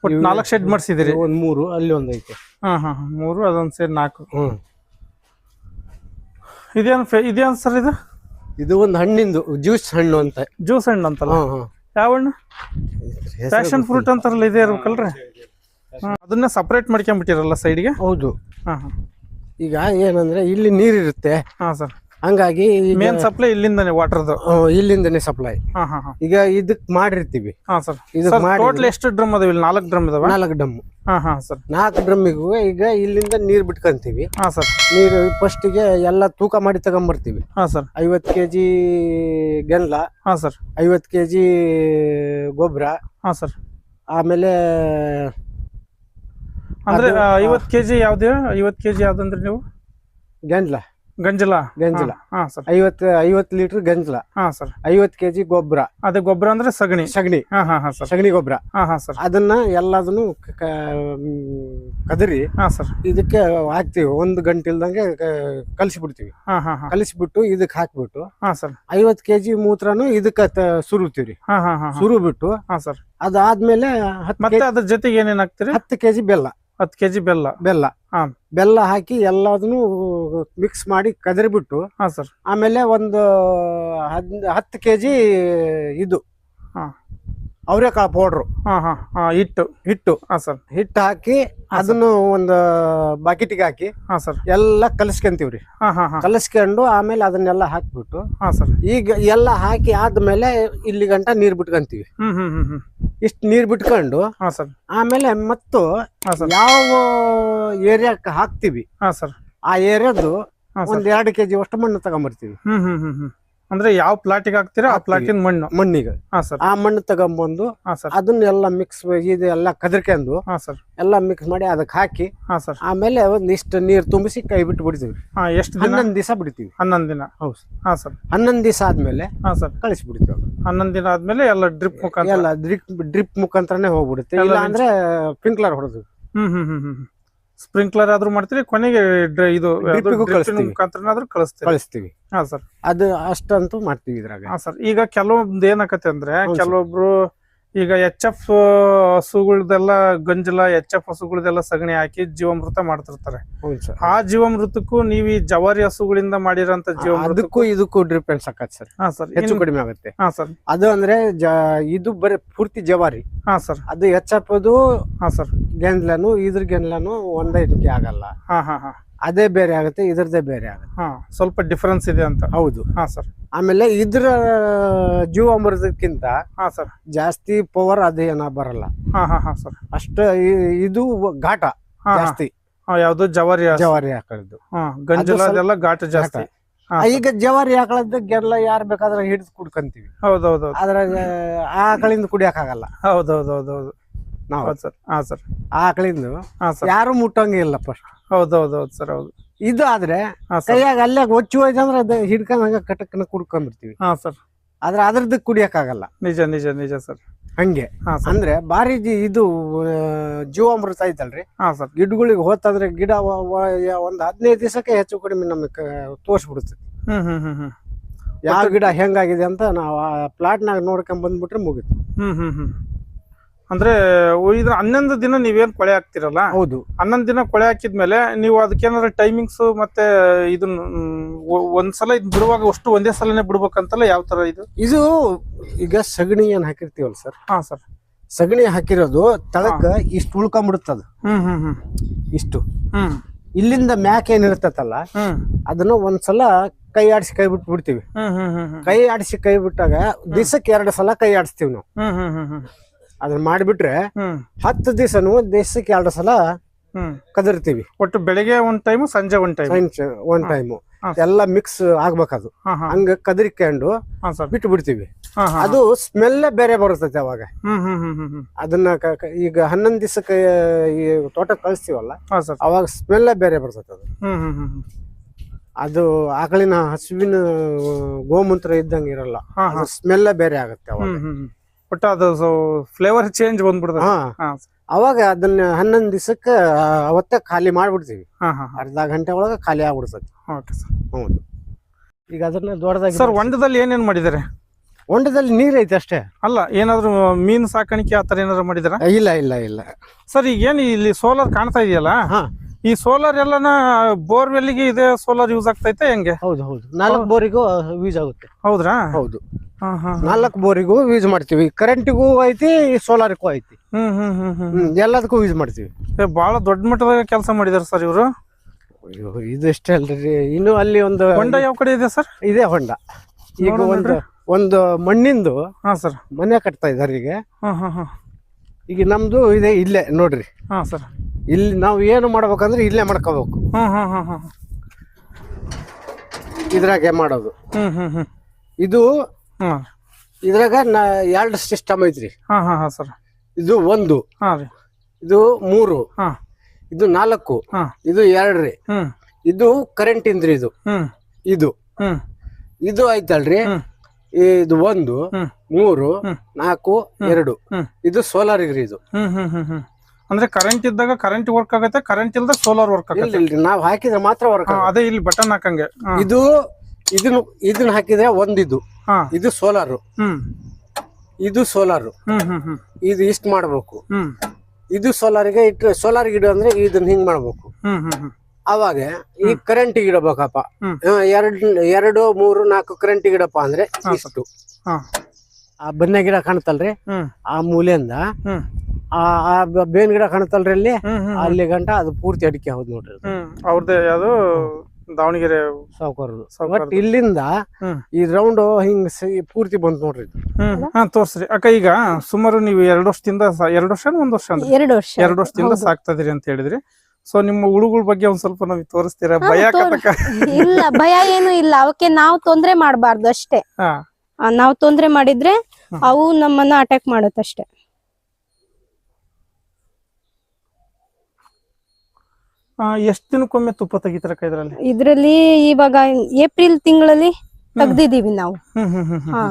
Speaker 1: ಒಟ್ಟು ನಾಲ್ಕು ಶೆಡ್ ಮಾಡಿಸಿದಿರಿ
Speaker 3: ಒಂದ್ ಮೂರು ಅಲ್ಲಿ ಒಂದ್ ಐತೆ.
Speaker 1: ಹಾ ಹಾ ಹಾ. ಮೂರು ಅದೊಂದ್ ಸೇರಿ ನಾಲ್ಕು.
Speaker 3: ಹ್ಮ್.
Speaker 1: ಇದೇನ್ ಫೆ ಇದೇನು ಸರ್ ಇದು?
Speaker 3: ಇದು ಒಂದು ಹಣ್ಣಿಂದು ಜ್ಯೂಸ್ ಹಣ್ಣು ಅಂತ.
Speaker 1: ಜ್ಯೂಸ್ ಹಣ್ಣು ಅಂತಲ್ಲ? ಯಾವ ಹಣ್ಣು? ಪ್ಯಾಷನ್ ಫ್ರೂಟ್ ಅಂತಾರಲ್ಲ ಇದೇ ಇರ್ಬೇಕಲ್ರಿ? ಹಾ, ಅದನ್ನ ಸಪ್ರೇಟ್ ಮಾಡ್ಕೊಂಡ್ಬಿಟ್ಟಿರಲ್ಲ ಸೈಡ್ಗೆ
Speaker 3: ಹೌದು.
Speaker 1: ಹಾ ಹಾ.
Speaker 3: ಈಗ ಏನಂದ್ರೆ ಇಲ್ಲಿ ನೀರಿರುತ್ತೆ.
Speaker 1: ಹಾ ಸರ್
Speaker 3: ಹಂಗಾಗಿ ಈಗ,
Speaker 1: ಮೇನ್ ಸಪ್ಲೈ ಇಲ್ಲಿಂದಾನೆ ವಾಟರ್ದು
Speaker 3: ಆ, ಇಲ್ಲಿಂದನೇ ಸಪ್ಲೈ
Speaker 1: ಹಾ ಹಾ ಹಾ.
Speaker 3: ಈಗ ಇದಕ್ ಮಾಡಿರ್ತೀವಿ.
Speaker 1: ಹಾ ಸರ್
Speaker 3: ಇದಕ್ಕೆ
Speaker 1: ಸರ್
Speaker 3: ಮಾಡಿ-
Speaker 1: ಟೋಟಲ್ ಎಷ್ಟು ಡ್ರಮ್ ಅದಾವ ಇಲ್ಲಿ? ನಾಲ್ಕು ಡ್ರಮ್ ಅದಾವ
Speaker 3: ನಾಲ್ಕು ಡ್ರಮ್
Speaker 1: ಹಾ ಹಾ ಸರ್
Speaker 3: ನಾಲ್ಕು ಡ್ರಮ್ಮಿಗೂ ಈಗ ಇಲ್ಲಿಂದ ನೀರ್ ಬಿಟ್ಕೊಂತೀವಿ.
Speaker 1: ಹಾ ಸರ್
Speaker 3: ನೀರು ಫಸ್ಟಿಗೆ ಎಲ್ಲ ತೂಕ ಮಾಡಿ ತಗೊಂಬರ್ತೀವಿ.
Speaker 1: ಹಾ ಸರ್
Speaker 3: ಐವತ್ತು ಕೆ ಜಿ ಗೆನ್ಲ
Speaker 1: ಹಾ ಸರ್
Speaker 3: ಐವತ್ತು ಕೆ ಜಿ ಗೊಬ್ಬರ
Speaker 1: ಹಾ ಸರ್
Speaker 3: ಆಮೇಲೆ
Speaker 1: ಅಂದ್ರೆ ಐವತ್ತು ಕೆಜಿ ಯಾವ್ದು? ಐವತ್ತು ಕೆಜಿ ಯಾವ್ದಂದ್ರೆ ನೀವು?
Speaker 3: ಗಂಜ್ಲ.
Speaker 1: ಗಂಜಲ.
Speaker 3: ಗಂಜಲ.
Speaker 1: ಹಾ ಸರ್.
Speaker 3: ಐವತ್ತು ಐವತ್ತು ಲೀಟರ್ ಗಂಜಲ.
Speaker 1: ಹಾ ಸರ್.
Speaker 3: ಐವತ್ತು ಕೆಜಿ ಗೊಬ್ಬರ.
Speaker 1: ಅದೇ ಗೊಬ್ಬರ ಅಂದ್ರೆ ಸಗಣಿ.
Speaker 3: ಸಗಣಿ.
Speaker 1: ಹಾ ಹಾ ಹಾ ಸರ್.
Speaker 3: ಸಗಣಿ ಗೊಬ್ಬರ.
Speaker 1: ಹಾ ಹಾ ಸರ್.
Speaker 3: ಅದನ್ನ ಎಲ್ಲದನ್ನು ಕದರಿ.
Speaker 1: ಹಾ ಸರ್.
Speaker 3: ಇದಕ್ಕೆ ಹಾಕ್ತಿವಿ. ಒಂದು ಗಂಟೆ ಇಲ್ದಂಗೆ ಕಲಿಸ್ಬಿಡ್ತೀವಿ.
Speaker 1: ಹಾ ಹಾ ಹಾ.
Speaker 3: ಕಲಿಸ್ಬಿಟ್ಟು ಇದಕ್ಕೆ ಹಾಕ್ಬಿಟ್ಟು
Speaker 1: ಹಾ ಸರ್.
Speaker 3: ಐವತ್ತು ಕೆ ಜಿ ಮೂತ್ರನು ಇದಕ್ಕೆ ಸುರುತ್ತೀವಿ
Speaker 1: ಹಾ ಹಾ
Speaker 3: ಸುರು ಬಿಟ್ಟು
Speaker 1: ಹಾ ಸರ್.
Speaker 3: ಅದಾದ್ಮೇಲೆ
Speaker 1: ಮತ್ತೆ ಅದ್ರ ಜೊತೆಗೆ ಏನೇನ್ ಹಾಕ್ತೀರಿ?
Speaker 3: ಹತ್ತು ಕೆಜಿ ಬೆಲ್ಲ.
Speaker 1: ಹತ್ತು ಕೆಜಿ ಬೆಲ್ಲ.
Speaker 3: ಬೆಲ್ಲ.
Speaker 1: ಹಾ.
Speaker 3: ಬೆಲ್ಲ ಹಾಕಿ ಎಲ್ಲದನ್ನು ಮಿಕ್ಸ್ ಮಾಡಿ ಕದರಿಬಿಟ್ಟು
Speaker 1: ಹಾ ಸರ್.
Speaker 3: ಆಮೇಲೆ ಒಂದು ಹದ್ ಹತ್ತು ಕೆಜಿ ಇದು.
Speaker 1: ಹಾ.
Speaker 3: ಅವರೆಕಾಳು ಪೌಡ್ರು
Speaker 1: ಹಾ ಹಾ ಹಾಂ ಹಿಟ್ಟು.
Speaker 3: ಹಿಟ್ಟು.
Speaker 1: ಹಾ ಸರ್
Speaker 3: ಹಿಟ್ಟು ಹಾಕಿ ಅದನ್ನು ಒಂದು ಬಕೆಟಿಗೆ ಹಾಕಿ
Speaker 1: ಹಾ ಸರ್
Speaker 3: ಎಲ್ಲ ಕಲಿಸ್ಕೊಂತೀವ್ರಿ.
Speaker 1: ಹಾ ಹಾ ಹಾ.
Speaker 3: ಕಲಿಸ್ಕೊಂಡು ಆಮೇಲೆ ಅದನ್ನೆಲ್ಲ ಹಾಕ್ಬಿಟ್ಟು
Speaker 1: ಹಾ ಸರ್
Speaker 3: ಈಗ ಎಲ್ಲ ಹಾಕಿ ಆದ್ಮೇಲೆ ಇಲ್ಲಿ ಗಂಟ ನೀರ್ ಬಿಟ್ಕೊಂತೀವಿ.
Speaker 1: ಹ್ಞೂ ಹ್ಞೂ ಹ್ಞೂ ಹ್ಞೂ
Speaker 3: ಇಷ್ಟು ನೀರ್ ಬಿಟ್ಕೊಂಡು
Speaker 1: ಹಾ ಸರ್
Speaker 3: ಆಮೇಲೆ ಮತ್ತು
Speaker 1: ಹಾ ಸರ್
Speaker 3: ಯಾವ ಏರಿಯಾಕ್ಕೆ ಹಾಕ್ತಿವಿ
Speaker 1: ಹಾ ಸರ್
Speaker 3: ಆ ಏರಿಯಾದು ಒಂದ್ ಎರಡು ಕೆಜಿ ಅಷ್ಟು ಮಣ್ಣು ತಗೊಂಬರ್ತೀವಿ.
Speaker 1: ಹ್ಮ್ ಹ್ಮ್ ಹ್ಮ್ ಹ್ಮ್. ಅಂದ್ರೆ ಯಾವ ಪ್ಲಾಟಿಗೆ ಹಾಕ್ತೀರಾ ಆ. ಪ್ಲಾಟಿನ ಮಣ್ಣು.
Speaker 3: ಮಣ್ಣಿಗೆ.
Speaker 1: ಹಾ ಸರ್.
Speaker 3: ಆ ಮಣ್ಣು ತಗೊಂಬಂದು
Speaker 1: ಹಾ ಸರ್.
Speaker 3: ಅದನ್ನೆಲ್ಲ ಮಿಕ್ಸ್ ಇದು ಎಲ್ಲ ಕದರ್ಕೊಂಡು
Speaker 1: ಹಾ ಸರ್.
Speaker 3: ಎಲ್ಲ ಮಿಕ್ಸ್ ಮಾಡಿ ಅದಕ್ಕೆ ಹಾಕಿ
Speaker 1: ಹಾ ಸರ್.
Speaker 3: ಆಮೇಲೆ ಒಂದಿಷ್ಟು ನೀರು ತುಂಬಿಸಿ ಕೈ ಬಿಟ್ಟು ಬಿಡ್ತೀವಿ.
Speaker 1: ಹಾ ಎಷ್ಟು ದಿನ?
Speaker 3: ಹನ್ನೊಂದು ದಿವಸ ಬಿಡ್ತೀವಿ.
Speaker 1: ಹನ್ನೊಂದು ದಿನ.
Speaker 3: ಹೌದು
Speaker 1: ಹಾ ಸರ್.
Speaker 3: ಹನ್ನೊಂದು ದಿವಸ ಆದ್ಮೇಲೆ
Speaker 1: ಹಾ ಸರ್.
Speaker 3: ಕಳಿಸ್ಬಿಡ್ತೀವಿ ಅದು.
Speaker 1: ಹನ್ನೊಂದು ದಿನ ಆದ್ಮೇಲೆ ಎಲ್ಲ ಡ್ರಿಪ್ ಮುಖಾಂತರ.
Speaker 3: ಎಲ್ಲ ಡ್ರಿಪ್ ಡ್ರಿಪ್ ಮುಖಾಂತರನೇ ಹೋಗ್ಬಿಡುತ್ತೆ. ಇಲ್ಲ ಅಂದ್ರೆ ಸ್ಪ್ರಿಂಕ್ಲರ್ ಹೊಡೆದು.
Speaker 1: ಹ್ಮ್ ಹ್ಮ್ ಹ್ಮ್ ಹ್ಮ್. ಸ್ಪ್ರಿಂಕ್ಲರ್ ಆದ್ರೂ ಮಾಡ್ತೀರಿ ಕೊನೆಗೆ ಡ್ರ- ಇದು
Speaker 3: Drip ಗೂ ಕಳಿಸ್ತೀವಿ.
Speaker 1: ಮುಖಾಂತರನಾದ್ರೂ ಕಳಿಸ್ತೀರಿ.
Speaker 3: ಕಳಿಸ್ತೀವಿ.
Speaker 1: ಹಾ ಸರ್.
Speaker 3: ಅದು ಅಷ್ಟಂತೂ ಮಾಡ್ತೀವಿ ಇದ್ರಾಗ.
Speaker 1: ಹಾ ಸರ್. ಈಗ ಕೆಲವೊಂದು ಏನಾಕತ್ತೆ ಅಂದ್ರೆ
Speaker 3: sir.
Speaker 1: ಕೆಲವೊಬ್ರು ಈಗ ಎಚ್ ಎಫ್ ಹಸುಗಳ್ದೆಲ್ಲ ಗಂಜಲ ಎಚ್ ಎಫ್ ಹಸುಗಳ್ದೆಲ್ಲ ಸಗಣಿ ಹಾಕಿ ಜೀವಾಮೃತ ಮಾಡ್ತಿರ್ತಾರೆ. ಆ ಜೀವಾಮೃತಕ್ಕೂ ನೀವು ಈ ಜವಾರಿ ಹಸುಗಳಿಂದ ಮಾಡಿರೋಂತ
Speaker 3: ಜೀವಾಮೃತಕ್ಕೂ ಇದಕ್ಕೂ ಡಿಫ್ರೆನ್ಸ್ ಆಕತ್ ಸರ್.
Speaker 1: ಹಾ ಸರ್
Speaker 3: ಹೆಚ್ಚು ಕಡಿಮೆ ಆಗುತ್ತೆ.
Speaker 1: ಹಾ ಸರ್.
Speaker 3: ಅದು ಅಂದ್ರೆ ಇದು ಬರೀ ಪೂರ್ತಿ ಜವಾರಿ.
Speaker 1: ಹಾ ಸರ್.
Speaker 3: ಅದು ಎಚ್ ಎಫ್ ಅದು
Speaker 1: ಹಾ ಸರ್.
Speaker 3: ಗೆಂಡ್ಲನು ಇದ್ರ ಗೆಂಡ್ಲನು ಒಂದೇ ಇದಕ್ಕೆ ಆಗಲ್ಲ.
Speaker 1: ಹಾ ಹಾ ಹಾ.
Speaker 3: ಅದೇ ಬೇರೆ ಆಗುತ್ತೆ ಇದ್ರದ್ದೇ ಬೇರೆ ಆಗುತ್ತೆ.
Speaker 1: ಹಾ ಸ್ವಲ್ಪ ಡಿಫರೆನ್ಸ್ ಇದೆ ಅಂತ.
Speaker 3: ಹೌದು.
Speaker 1: ಹಾ ಸರ್
Speaker 3: ಆಮೇಲೆ ಇದ್ರ ಜೀವಾಮೃತಕ್ಕಿಂತ
Speaker 1: ಹಾ ಸರ್
Speaker 3: ಜಾಸ್ತಿ ಪವರ್ ಅದೇನ ಬರಲ್ಲ.
Speaker 1: ಹಾ ಹಾ ಹಾ ಸರ್
Speaker 3: ಅಷ್ಟ ಇ- ಇದು ಘಾಟ
Speaker 1: ಹಾ ಹಾ.
Speaker 3: ಜಾಸ್ತಿ.
Speaker 1: ಹಾ ಯಾವ್ದು ಜವಾರಿ.
Speaker 3: ಜವಾರಿ ಆಕಳದ್ದು
Speaker 1: ಹಾ ಗಂಜಲ
Speaker 3: ಸ್ವಲ್ಪ
Speaker 1: ಅದೆಲ್ಲ ಘಾಟ ಜಾಸ್ತಿ.
Speaker 3: ಈಗ ಜವಾರಿ ಆಕಳದ್ದಕ್ಕೆಲ್ಲ ಯಾರು ಬೇಕಾದ್ರೆ ಹಿಡಿದು ಕುಡ್ಕಂತೀವಿ.
Speaker 1: ಹೌದೌದು
Speaker 3: ಆದ್ರೆ ಆ ಆಕಳಿಂದ ಕುಡಿಯಕ್ಕಾಗಲ್ಲ.
Speaker 1: ಆಗಲ್ಲ
Speaker 3: ನಾವು.
Speaker 1: ಹೌದು ಸರ್ ಹಾ ಸರ್
Speaker 3: ಆ ಆಕಳಿಂದ
Speaker 1: ಹಾ ಸರ್
Speaker 3: ಯಾರು ಮುಟ್ಟಂಗಿಲ್ಲ ಫಸ್ಟ್.
Speaker 1: ಹೌದೌದೌದು ಸರ್ ಹೌದು.
Speaker 3: ಇದು ಆದ್ರೆ
Speaker 1: ಹಾ ಸರ್.
Speaker 3: ಕೈಯಾಗ ಅಲ್ಲೇ ಒಚ್ಚು ಹೋಯ್ತಂದ್ರೆ ಅದ ಹಿಡ್ಕೊಂಡ್ ಹಂಗ ಕಟಕ್ನ ಕುಡ್ಕೊಂಡ್ಬಿಡ್ತೀವಿ.
Speaker 1: ಹಾ ಸರ್.
Speaker 3: ಆದ್ರೆ ಅದ್ರದ್ದು ಕುಡಿಯಕ್ಕಾಗಲ್ಲ.
Speaker 1: ನಿಜ ನಿಜ ನಿಜ ಸರ್.
Speaker 3: ಹಂಗೆ.
Speaker 1: ಹಾ ಸರ್.
Speaker 3: ಅಂದ್ರೆ ಬಾರಿ ಜಿ- ಇದು ಆ, ಜೀವಾಮೃತ ಐತಲ್ರಿ?
Speaker 1: ಹಾ ಸರ್.
Speaker 3: ಗಿಡಗಳಿಗೆ ಹೋತಂದ್ರೆ ಗಿಡ ವ- ವ- ಯ- ಒಂದ್ ಹದಿನೈದು ದಿವಸಕ್ಕೆ ಹೆಚ್ಚು ಕಡಿಮೆ ನಮಗೆ ತೋರ್ಸ್ಬಿಡುತ್ತೆ.
Speaker 1: ಹ್ಮ್ ಹ್ಮ್ ಹ್ಮ್ ಹ್ಮ್.
Speaker 3: ಯಾವ ಗಿಡ ಹೆಂಗಾಗಿದೆ ಅಂತ ನಾವು ಆ ಪ್ಲಾಟ್ನಾಗ ನೋಡ್ಕೊಂಡ್ ಬಂದ್ಬಿಟ್ರೆ ಮುಗಿತು.
Speaker 1: ಹ್ಮ್ ಹ್ಮ್ ಹ್ಮ್. ಅಂದ್ರೆ ಇದ್ರ ಹನ್ನೊಂದು ದಿನ ನೀವೇನ್ ಕೊಳೆ ಹಾಕ್ತಿರಲ್ಲ?
Speaker 3: ಹೌದು.
Speaker 1: ಹನ್ನೊಂದು ದಿನ ಕೊಳೆ ಹಾಕಿದ್ಮೇಲೆ ನೀವು ಅದಕ್ಕೇನಾದ್ರು ಟೈಮಿಂಗ್ಸ್ ಮತ್ತೆ ಇದನ್ನ ಒಂದ್ಸಲ ಇದ್ ಬಿಡುವಾಗ ಅಷ್ಟು ಒಂದೇ ಸಲನೇ ಬಿಡ್ಬೇಕಂತಲ್ಲ ಯಾವ ತರ ಇದು?
Speaker 3: ಇದು ಈಗ ಸಗಣಿ ಏನ್ ಹಾಕಿರ್ತೀವಲ್ಲ ಸರ್?
Speaker 1: ಹಾ ಸರ್.
Speaker 3: ಸಗಣಿ ಹಾಕಿರೋದು ತಳಕ ಇಷ್ಟು ಉಳ್ಕೊಂಡ್ಬಿಡುತ್ತದ
Speaker 1: ಹ್ಮ್ ಹ್ಮ್ ಹ್ಮ್.
Speaker 3: ಇಷ್ಟು.
Speaker 1: ಹ್ಮ್.
Speaker 3: ಇಲ್ಲಿಂದ ಮ್ಯಾಕ್
Speaker 1: ಏನಿರ್ತತಲ್ಲ
Speaker 3: ಅದನ್ನ ಒಂದ್ಸಲ ಕೈ ಆಡಿಸಿ ಕೈ ಬಿಟ್ಟು ಬಿಡ್ತೀವಿ. ಕೈ ಆಡಿಸಿ ಕೈ ಬಿಟ್ಟಾಗ ದಿವಸಕ್ಕೆ ಎರಡು ಸಲ ಕೈ ಆಡಿಸ್ತೀವಿ ನಾವು. ಅದನ್ನ ಮಾಡಿಬಿಟ್ರೆ
Speaker 1: ಹ್ಮ್.
Speaker 3: ಹತ್ತು ದಿವಸನು ದೇಶಕ್ಕೆ ಎರಡು ಸಲ
Speaker 1: ಹ್ಮ್.
Speaker 3: ಕದರ್ತೀವಿ.
Speaker 1: ಒಟ್ಟು ಬೆಳಿಗ್ಗೆ ಒಂದ್ ಟೈಮ್ ಸಂಜೆ ಒಂದ್ ಟೈಮ್
Speaker 3: ಒಂದ್ ಒನ್ ಟೈಮು
Speaker 1: ಹಾ.
Speaker 3: ಎಲ್ಲ ಮಿಕ್ಸ್ ಆಗ್ಬೇಕದು.
Speaker 1: ಹಾ ಹಾ.
Speaker 3: ಹಂಗ ಕದರಿಕೊಂಡು
Speaker 1: ಹಾ ಸರ್.
Speaker 3: ಬಿಟ್ಟು ಬಿಡ್ತೀವಿ
Speaker 1: ಹಾ ಹಾ.
Speaker 3: ಅದು ಸ್ಮೆಲ್ ಬೇರೆ ಬರ್ತೈತೆ ಅವಾಗ.
Speaker 1: ಹ್ಮ್ ಹ್ಮ್ ಹ್ಮ್ ಹ್ಮ್ ಹ್ಮ್.
Speaker 3: ಅದನ್ನ ಕ- ಕ- ಈಗ ಹನ್ನೊಂದ್ ದಿವಸಕ್ಕೆ ಈ ತೋಟ ಕಳಿಸ್ತೀವಲ್ಲ
Speaker 1: ಹಾ ಸರ್.
Speaker 3: ಅವಾಗ ಸ್ಮೆಲ್ ಬೇರೆ ಬರ್ತೈತೆ ಅದು.
Speaker 1: ಹ್ಮ್ ಹ್ಮ್ ಹ್ಮ್ ಹ್ಮ್.
Speaker 3: ಅದು ಆಕಳಿನ ಹಸುವಿನ ಗೋಮೂತ್ರ ಇದ್ದಂಗೆ ಇರಲ್ಲ.
Speaker 1: ಹಾ ಹಾ.
Speaker 3: ಸ್ಮೆಲ್ ಬೇರೆ ಆಗುತ್ತೆ ಅವಾಗ.
Speaker 1: ಹ್ಮ್ ಹ್ಮ್ ಹ್ಮ್. ಒಟ್ಟು ಅದು ಫ್ಲೇವರ್ ಚೇಂಜ್ ಬಂದ್ಬಿಡ್ತದೆ.
Speaker 3: ಹಾ. ಅವಾಗ ಅದನ್ನ ಹನ್ನೊಂದು ದಿವಸಕ್ಕೆ ಅವತ್ತೇ ಖಾಲಿ ಮಾಡ್ಬಿಡ್ತೀವಿ.
Speaker 1: ಹಾ ಹಾ
Speaker 3: ಅರ್ಧ ಗಂಟೆ ಒಳಗೆ ಖಾಲಿ ಆಗ್ಬಿಡ್ತದೆ.
Speaker 1: Okay sir.
Speaker 3: ಹೌದು. ಈಗ ಅದನ್ನ ದೊಡ್ಡದಾಗಿ
Speaker 1: ಸರ್ ಹೊಂಡದಲ್ಲಿ ಏನೇನ್ ಮಾಡಿದ್ದಾರೆ
Speaker 3: ಹೊಂಡದಲ್ಲಿ ನೀರ್ ಐತೆ ಅಷ್ಟೇ.
Speaker 1: ಅಲ್ಲ ಏನಾದ್ರು ಮೀನು ಸಾಕಾಣಿಕೆ ಆ ತರ ಏನಾದ್ರು ಮಾಡಿದಾರ?
Speaker 3: ಇಲ್ಲ ಇಲ್ಲ ಇಲ್ಲ.
Speaker 1: ಸರ್ ಈಗ ಏನ್ ಇಲ್ಲಿ ಸೋಲಾರ್ ಕಾಣ್ತಾ ಇದೆಯಲ್ಲ?
Speaker 3: ಹಾ.
Speaker 1: ಈ ಸೋಲಾರ್ ಎಲ್ಲನ ಬೋರ್ವೆಲ್ಗೆ ಇದೇ ಸೋಲಾರ್ ಯೂಸ್ ಆಗ್ತೈತೆ ಹೆಂಗೆ?
Speaker 3: ಹೌದು ಹೌದು. ನಾಲ್ಕು ಬೋರಿಗೂ ಯೂಸ್ ಆಗುತ್ತೆ.
Speaker 1: ಹೌದ್ರಾ?
Speaker 3: ಹೌದು. ನಾಲ್ಕು ಬೋರಿಗೂ ಯೂಸ್ ಮಾಡ್ತೀವಿ. ಕರೆಂಟಿಗೂ ಐತಿ ಸೋಲಾರ್ಗೂ ಐತಿ.
Speaker 1: ಹ್ಮ್ ಹ್ಮ್ ಹ್ಮ್ ಹ್ಮ್
Speaker 3: ಹ್ಮ್. ಎಲ್ಲದಕ್ಕೂ ಯೂಸ್ ಮಾಡ್ತೀವಿ.
Speaker 1: ಏ, ಬಹಳ ದೊಡ್ಡ ಮಟ್ಟದಾಗ ಕೆಲಸ ಮಾಡಿದಾರೆ ಸರ್ ಇವರು?
Speaker 3: ಅಯ್ಯೋ ಇದಷ್ಟೇ ಅಲ್ರಿ. ಇನ್ನು ಅಲ್ಲಿ ಒಂದು
Speaker 1: ಹೊಂಡ ಯಾವ ಕಡೆ ಇದೆ ಸರ್?
Speaker 3: ಇದೆ ಹೊಂಡ ಈಗ ಒಂದು ಒಂದು ಮಣ್ಣಿಂದು
Speaker 1: ಹಾ ಸರ್.
Speaker 3: ಮನೆ ಕಟ್ತಾ ಇದಾರೆ ಈಗ.
Speaker 1: ಹಾ ಹಾ ಹಾ.
Speaker 3: ಈಗ ನಮ್ದು ಇದೆ ಇಲ್ಲೇ ನೋಡ್ರಿ.
Speaker 1: ಹಾ ಸರ್.
Speaker 3: ಇಲ್ಲಿ ನಾವು ಏನು ಮಾಡ್ಬೇಕಂದ್ರೆ ಇಲ್ಲೇ ಮಾಡ್ಕೋಬೇಕು.
Speaker 1: ಹ್ಮ್ ಹ್ಮ್ ಹ್ಮ್ ಹ್ಮ್
Speaker 3: ಇದ್ರಾಗೆ ಮಾಡೋದು.
Speaker 1: ಹ್ಮ್ ಹ್ಮ್ ಹ್ಮ್.
Speaker 3: ಇದು
Speaker 1: ಹ್ಮ್
Speaker 3: ಇದ್ರಾಗ ನಾ ಎರಡು ಸಿಸ್ಟಮ್ ಐತ್ರಿ.
Speaker 1: ಹಾ ಹಾ ಹಾ ಸರ್.
Speaker 3: ಇದು ಒಂದು
Speaker 1: ಹಾ ರೀ.
Speaker 3: ಇದು ಮೂರು
Speaker 1: ಹಾ.
Speaker 3: ಇದು ನಾಲ್ಕು
Speaker 1: ಹಾ.
Speaker 3: ಇದು ಎರಡು ರೀ.
Speaker 1: ಹ್ಮ್.
Speaker 3: ಇದು ಕರೆಂಟ್ ಇಂದ್ರಿ ಇದು.
Speaker 1: ಹ್ಮ್.
Speaker 3: ಇದು.
Speaker 1: ಹ್ಮ್.
Speaker 3: ಇದು ಐತಲ್ರಿ.
Speaker 1: ಹ್ಮ್.
Speaker 3: ಇದು ಒಂದು
Speaker 1: ಹ್ಮ್.
Speaker 3: ಮೂರು
Speaker 1: ಹ್ಮ್.
Speaker 3: ನಾಲ್ಕು ಎರಡು.
Speaker 1: ಹ್ಮ್.
Speaker 3: ಇದು ಸೋಲಾರ್ ಇದ್ರಿ ಇದು.
Speaker 1: ಹ್ಮ್ ಹ್ಮ್ ಹ್ಮ್ ಹ್ಮ್. ಅಂದ್ರೆ ಕರೆಂಟ್ ಇದ್ದಾಗ ಕರೆಂಟ್ ವರ್ಕ್ ಆಗುತ್ತೆ ಕರೆಂಟ್ ಇಲ್ದಾಗ ಸೋಲಾರ್ ವರ್ಕ್
Speaker 3: ಇಲ್ಲ
Speaker 1: ಆಗುತ್ತೆ
Speaker 3: ಇಲ್ರಿ ನಾವ್ ಹಾಕಿದ್ರೆ ಮಾತ್ರ ವರ್ಕ್
Speaker 1: ಹಾ, ಅದೇ ಇಲ್ಲಿ ಬಟನ್ ಹಾಕಂಗೆ. ಹಾ.
Speaker 3: ಇದು ಇದನ್ನ ಇದನ್ನ ಹಾಕಿದ್ರೆ ಒಂದಿದು. ಇದು ಸೋಲಾರ್. ಇದು ಸೋಲಾರ್. ಇದು ಇಷ್ಟ ಮಾಡ್ಬೇಕು. ಇದು ಸೋಲಾರಿಗೆ ಇಟ್ಟು ಸೋಲಾರ್ ಗಿಡ ಅಂದ್ರೆ ಇದನ್ನ ಹಿಂಗ್ ಮಾಡ್ಬೇಕು. ಅವಾಗ ಈ ಕರೆಂಟ್ ಇಡಬೇಕಪ್ಪ.
Speaker 1: ಎರಡ್
Speaker 3: ಎರಡು ಎರಡು ಮೂರು ನಾಲ್ಕು ಕರೆಂಟ್ ಇಡಪ್ಪ ಅಂದ್ರೆ ಇಷ್ಟು. ಆ ಬನ್ನೆ ಗಿಡ ಕಾಣ್ತಲ್ರಿ? ಆ ಮೂಲೆಯಿಂದ ಆ ಆ ಬ- ಬೇವಿನ ಗಿಡ ಕಾಣ್ತಲ್ರಿ ಅಲ್ಲಿ? ಅಲ್ಲಿ ಗಂಟ ಅದು ಪೂರ್ತಿ ಅಡಿಕೆ ಹೌದು ನೋಡ್ರಿ
Speaker 1: ಅವ್ರದ್ದು ಅವ್ರದ್ದೇ ಯಾವ್ದು ದಾವಣಗೆರೆ
Speaker 3: ಸಾವ್ಕಾರದು. ಬಟ್ ಇಲ್ಲಿಂದ ಈ ರೌಂಡ್ ಹಿಂಗ್ ಪೂರ್ತಿ ಬಂತು ನೋಡ್ರಿ
Speaker 1: ಹಾ ತೋರ್ಸ್ರಿ. ಅಕ್ಕ ಈಗ ಸುಮಾರು ನೀವು ಎರಡು ವರ್ಷದಿಂದ ಎರಡು ವರ್ಷ ಒಂದ್ ವರ್ಷ ಅಂದ್ರೆ?
Speaker 2: ಎರಡು ವರ್ಷ
Speaker 1: ಎರಡು ವರ್ಷದಿಂದ ಸಾಕ್ತಾ ಇದೀರಿ ಅಂತ ಹೇಳಿದ್ರಿ. ಸೊ ನಿಮ್ಮ ಹುಳುಗಳ ಬಗ್ಗೆ ಒಂದ್ ಸ್ವಲ್ಪ ನಮಗೆ ತೋರಿಸ್ತೀರಾ? ಭಯ
Speaker 2: ಇಲ್ಲ ಭಯ ಏನು ಇಲ್ಲ. ಅವಕ್ಕೆ ನಾವು ತೊಂದ್ರೆ ಮಾಡಬಾರ್ದು ಅಷ್ಟೇ.
Speaker 1: ಹಾ.
Speaker 2: ನಾವು ತೊಂದ್ರೆ ಮಾಡಿದ್ರೆ ಅವು ನಮ್ಮನ್ನ ಅಟ್ಯಾಕ್ ಮಾಡುತ್ತಷ್ಟೇ.
Speaker 1: ಎಷ್ಟ್ ದಿನಕ್ಕೊಮ್ಮೆ ತುಪ್ಪ ತೆಗಿತಾರಕ್ಕ ಇದ್ರಲ್ಲಿ?
Speaker 2: ಇದ್ರಲ್ಲಿ ಇವಾಗ ಏಪ್ರಿಲ್ ತಿಂಗಳಲ್ಲಿ ತೆಗ್ದಿದೀವಿ ನಾವು.
Speaker 1: ಹ್ಮ್ ಹ್ಮ್ ಹ್ಮ್
Speaker 2: ಹಾ.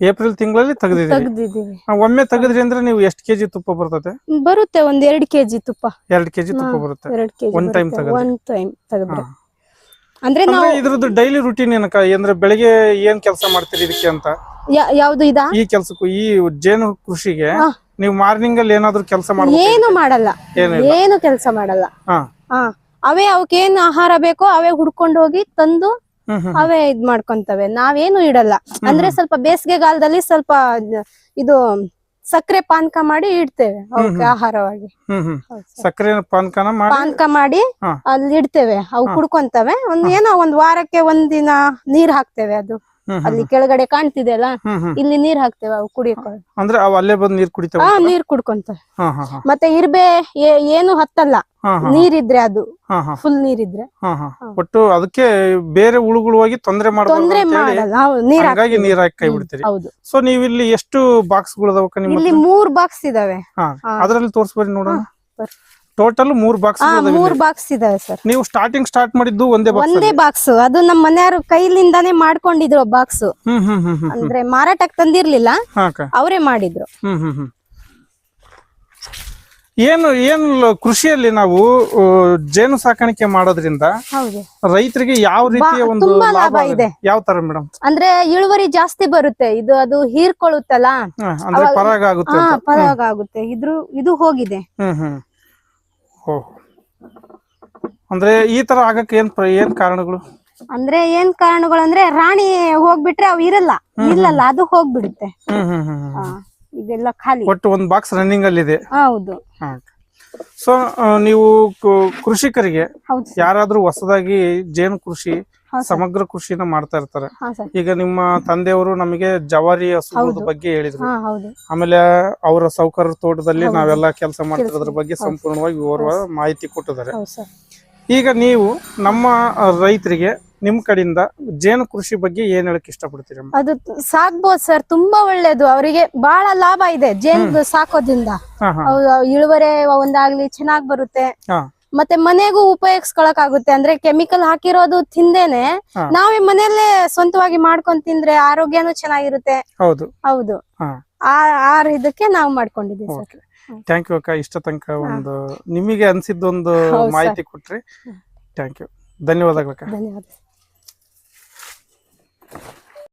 Speaker 1: ಏಪ್ರಿಲ್ ತಿಂಗಳಲ್ಲಿ
Speaker 2: ತೆಗ್ದಿದೀವಿ
Speaker 1: ಒಮ್ಮೆ ತೆಗದ್ರಿ ಅಂದ್ರೆ ನೀವು ಎಷ್ಟು ಕೆಜಿ ತುಪ್ಪ ಬರ್ತದೆ
Speaker 2: ಬರುತ್ತೆ ಒಂದ್ ಎರಡ್ ಕೆಜಿ ತುಪ್ಪ.
Speaker 1: ಎರಡ್ ಕೆಜಿ ತುಪ್ಪ ಬರುತ್ತೆ.
Speaker 2: ಎರಡ್ ಕೆಜಿ
Speaker 1: ತಗದು time ತೆಗೆದ್ರೆ?
Speaker 2: ಒನ್ ಟೈಮ್ ತೆಗೆದ್ರೆ. ಅಂದ್ರೆ
Speaker 1: ಅಂದ್ರೆ
Speaker 2: ನಾವು
Speaker 1: ಇದ್ರದ್ದು ಡೈಲಿ ರುಟೀನ್ ಏನಕ್ಕ? ಅಂದ್ರೆ ಬೆಳಿಗ್ಗೆ ಏನ್ ಕೆಲಸ ಮಾಡ್ತೀರಿ ಇದಕ್ಕೆ ಅಂತ?
Speaker 2: ಯಾವ್ದು ಇದಾ?
Speaker 1: ಈ ಕೆಲ್ಸಕ್ಕೂ ಈ ಜೇನು ಕೃಷಿಗೆ
Speaker 2: ಹಾ.
Speaker 1: ನೀವು ಮಾರ್ನಿಂಗ್ ಅಲ್ಲಿ ಏನಾದ್ರು ಕೆಲಸ ಮಾಡ್ಬೇಕು
Speaker 2: ಏನು ಮಾಡಲ್ಲ.
Speaker 1: ಏನು
Speaker 2: ಕೆಲಸ ಮಾಡಲ್ಲ.
Speaker 1: ಹಾ.
Speaker 2: ಹಾ. ಅವೇ ಅವಕ್ಕೆ ಏನು ಆಹಾರ ಬೇಕೋ ಅವೇ ಹುಡ್ಕೊಂಡು ಹೋಗಿ ತಂದು
Speaker 1: ಹ್ಮ್ ಹ್ಮ್.
Speaker 2: ಅವೇ ಇದ್ ಮಾಡ್ಕೊಂತವೆ. ನಾವೇನು ಇಡಲ್ಲ. ಅಂದ್ರೆ ಸ್ವಲ್ಪ ಬೇಸಿಗೆಗಾಲದಲ್ಲಿ ಸ್ವಲ್ಪ ಇದು ಸಕ್ಕರೆ ಪಾನಕ ಮಾಡಿ ಇಡ್ತೇವೆ ಅವಕ್ಕೆ ಆಹಾರವಾಗಿ.
Speaker 1: ಹ್ಮ್ ಹ್ಮ್.
Speaker 2: ಹೌದು
Speaker 1: ಸಕ್ಕರೆ ಪಾನಕನ ಮಾಡಿ
Speaker 2: ಪಾನಕ ಮಾಡಿ
Speaker 1: ಹಾ.
Speaker 2: ಅಲ್ಲಿ ಇಡ್ತೇವೆ ಅವು ಕುಡ್ಕೊಂತವೆ. ಒಂದ್ ಏನೋ ಒಂದ್ ವಾರಕ್ಕೆ ಒಂದಿನ ನೀರ್ ಹಾಕ್ತೇವೆ ಅದು. ಅಲ್ಲಿ ಕೆಳಗಡೆ
Speaker 1: ಹ್ಮ್
Speaker 2: ಇಲ್ಲಿ ನೀರ್ ಹಾಕ್ತೇವೆ ಅವು ಕುಡಿಯಕ್ಕೆ.
Speaker 1: ಅಂದ್ರೆ ಅವ್ ಅಲ್ಲೇ ಬಂದು ನೀರ್ ಕುಡಿತಾವ
Speaker 2: ಹಾ ನೀರ್
Speaker 1: ಕುಡ್ಕೊಂತ
Speaker 2: ಮತ್ತೆ ಇರ್ಬೆ ಏನು ಹತ್ತಲ್ಲ. ನೀರಿದ್ರೆ ಅದು. ಫುಲ್ ನೀರಿದ್ರೆ.
Speaker 1: ಒಟ್ಟು ಅದಕ್ಕೆ ಬೇರೆ ಹುಳುಗಳು ಹೋಗಿ ತೊಂದ್ರೆ
Speaker 2: ತೊಂದ್ರೆ
Speaker 1: ಹಂಗಾಗಿ. ನೀರ್ ಹಾಕಿ ಕೈ ಬಿಡ್ತೀರಿ.
Speaker 2: ಹೌದು.
Speaker 1: ಸೊ ನೀವು ಇಲ್ಲಿ ಎಷ್ಟು ಬಾಕ್ಸ್ ನಿಮ್ಮ
Speaker 2: ಇಲ್ಲಿ ಮೂರ್ ಬಾಕ್ಸ್ ಇದಾವೆ.
Speaker 1: ಅದರಲ್ಲಿ ತೋರ್ಸ್ಬರಿ ನೋಡೋಣ. ಟೋಟಲ್ ಮೂರ್ ಬಾಕ್ಸ್
Speaker 2: ಮೂರ್ ಬಾಕ್ಸ್ ಇದಾವೆ ಸರ್
Speaker 1: ನೀವು ಸ್ಟಾರ್ಟಿಂಗ್ ಸ್ಟಾರ್ಟ್ ಮಾಡಿದ್ದು ಒಂದೇ
Speaker 2: ಒಂದೇ ಬಾಕ್ಸ್ ಅದು ನಮ್ಮ ಮನೆಯವರು ಕೈಲಿಂದಾನೇ ಮಾಡ್ಕೊಂಡಿದ್ರು ಬಾಕ್ಸ್ ಅಂದ್ರೆ ಮಾರಾಟಕ್ಕೆ ತಂದಿರ್ಲಿಲ್ಲ. ಅವರೇ ಮಾಡಿದ್ರು.
Speaker 1: ಏನು ಏನು ಕೃಷಿಯಲ್ಲಿ ನಾವು ಜೇನು ಸಾಕಾಣಿಕೆ ಮಾಡೋದ್ರಿಂದ ರೈತರಿಗೆ ಯಾವ ರೀತಿಯ ಒಂದು ಲಾಭ ಇದೆ. ಯಾವ ತರ ಮೇಡಮ್?
Speaker 2: ಅಂದ್ರೆ ಇಳುವರಿ ಜಾಸ್ತಿ ಬರುತ್ತೆ. ಇದು ಅದು ಹೀರ್ಕೊಳ್ಳುತ್ತಲ್ಲ?
Speaker 1: ಪರಾಗ ಆಗುತ್ತೆ
Speaker 2: ಪರಾಗ ಆಗುತ್ತೆ. ಇದ್ರ ಇದು ಹೋಗಿದೆ.
Speaker 1: ಹ್ಮ್ ಅಂದ್ರೆ ಈ ತರ ಆಗಕ್ಕೆ ಏನ್ ಪ್ರ- ಏನ್ ಕಾರಣಗಳು?
Speaker 2: ಅಂದ್ರೆ ಏನ್ ಕಾರಣಗಳಂದ್ರೆ ರಾಣಿ ಹೋಗ್ಬಿಟ್ರೆ ಅವ್ ಇರಲ್ಲ. ಇಲ್ಲಲ್ಲ ಅದು ಹೋಗ್ಬಿಡುತ್ತೆ.
Speaker 1: ಹ್ಮ್ ಹ್ಮ್ ಹ್ಮ್ ಹ್ಮ್.
Speaker 2: ಹಾ, ಇದೆಲ್ಲ ಖಾಲಿ.
Speaker 1: ಒಟ್ಟು ಒಂದ್ ಬಾಕ್ಸ್ ರನ್ನಿಂಗ್ ಅಲ್ಲಿ ಇದೆ.
Speaker 2: ಹೌದು.
Speaker 1: ಸೊ ನೀವು ಕು- ಕೃಷಿಕರಿಗೆ
Speaker 2: ಹೌದು.
Speaker 1: ಯಾರಾದ್ರೂ ಹೊಸದಾಗಿ ಜೇನು ಕೃಷಿ. ಸಮಗ್ರ ಕೃಷಿನ ಮಾಡ್ತಾ ಇರ್ತಾರೆ. ಈಗ ನಿಮ್ಮ ತಂದೆಯವರು ನಮಗೆ ಜವಾರಿ ಹಸುಗಳ ಬಗ್ಗೆ ಹೇಳಿದ್ರು. ಆಮೇಲೆ ಅವರ ಸೌಕರ್ಯ ತೋಟದಲ್ಲಿ ನಾವೆಲ್ಲ ಕೆಲಸ ಮಾಡ್ತಿರೋದ್ರ ಬಗ್ಗೆ ಸಂಪೂರ್ಣವಾಗಿ ವಿವರ ಮಾಹಿತಿ ಕೊಟ್ಟಿದ್ದಾರೆ. ಈಗ ನೀವು ನಮ್ಮ ರೈತರಿಗೆ ನಿಮ್ ಕಡೆಯಿಂದ ಜೇನು ಕೃಷಿ ಬಗ್ಗೆ ಏನ್ ಹೇಳಕ್ ಇಷ್ಟಪಡ್ತೀರಿ?
Speaker 2: ಅದು ಸಾಕ್ಬೋದು ಸರ್. ತುಂಬಾ ಒಳ್ಳೇದು. ಅವರಿಗೆ ಬಹಳ ಲಾಭ ಇದೆ ಜೇನು ಸಾಕೋದ್ರಿಂದ. ಇಳುವರಿ ಒಂದಾಗ್ಲಿ ಚೆನ್ನಾಗ್ ಬರುತ್ತೆ.
Speaker 1: ಹಾ.
Speaker 2: ಮತ್ತೆ ಮನೆಗೂ ಉಪಯೋಗಿಸ್ಕೊಳಕ್ ಆಗುತ್ತೆ. ಅಂದ್ರೆ ಕೆಮಿಕಲ್ ಹಾಕಿರೋದು ತಿಂದೇನೆ. ನಾವೇ ಮನೆಯಲ್ಲೇ ಸ್ವಂತವಾಗಿ ಮಾಡ್ಕೊಂಡ್ ತಿಂದ್ರೆ ಆರೋಗ್ಯನು ಚೆನ್ನಾಗಿರುತ್ತೆ.
Speaker 1: ಹೌದು.
Speaker 2: ಹೌದು. ಆ ಇದಕ್ಕೆ ನಾವು ಮಾಡ್ಕೊಂಡಿದ್ದೀವಿ ಸರ್.
Speaker 1: ಥ್ಯಾಂಕ್ ಯು ಅಕ್ಕ. ಇಷ್ಟ ತನಕ ಒಂದು ನಿಮಗೆ ಅನ್ಸಿದ್ದೊಂದು ಮಾಹಿತಿ ಕೊಟ್ರಿ. ಥ್ಯಾಂಕ್ ಯು ಧನ್ಯವಾದಗಳಕ್ಕ
Speaker 2: ಧನ್ಯವಾದ.